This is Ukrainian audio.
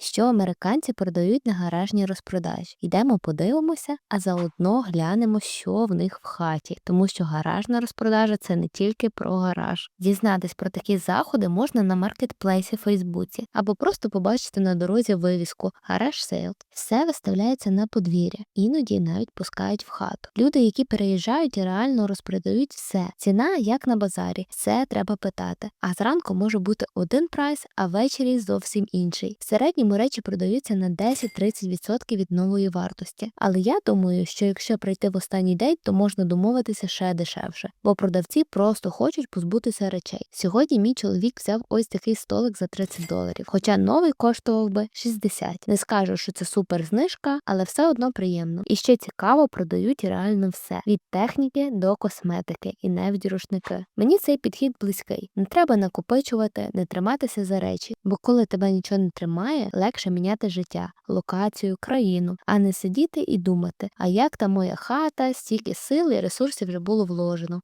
що американці продають на гаражній розпродажі. Йдемо подивимося, а заодно глянемо, що в них в хаті, тому що гаражна розпродажа це не тільки про гараж. Дізнатись про такі заходи можна на маркетплейсі Фейсбуці або просто побачити на дорозі вивіску гараж сейл. Все виставляється на подвір'я, іноді навіть пускають в хату. Люди, які переїжджають, реально розпродають все. Ціна як на базарі, все треба питати. А зранку може бути один прайс, а ввечері зовсім інший. В середньому речі продаються на 10-30% від нової вартості. Але я думаю, що якщо прийти в останній день, то можна домовитися ще дешевше, бо продавці просто хочуть позбутися речей. Сьогодні мій чоловік взяв ось такий столик за 30 доларів, хоча новий коштував би 60. Не скажу, що це супер знижка, але все одно приємно. І ще цікаво, продають реально все від техніки до косметики і навіть рушники. Мені цей підхід близький. Не треба накопичувати, не триматися за речі, бо коли тебе нічого не тримає, легше міняти життя, локацію, країну, а не сидіти і думати, а як та моя хата, стільки сил і ресурсів вже було вложено.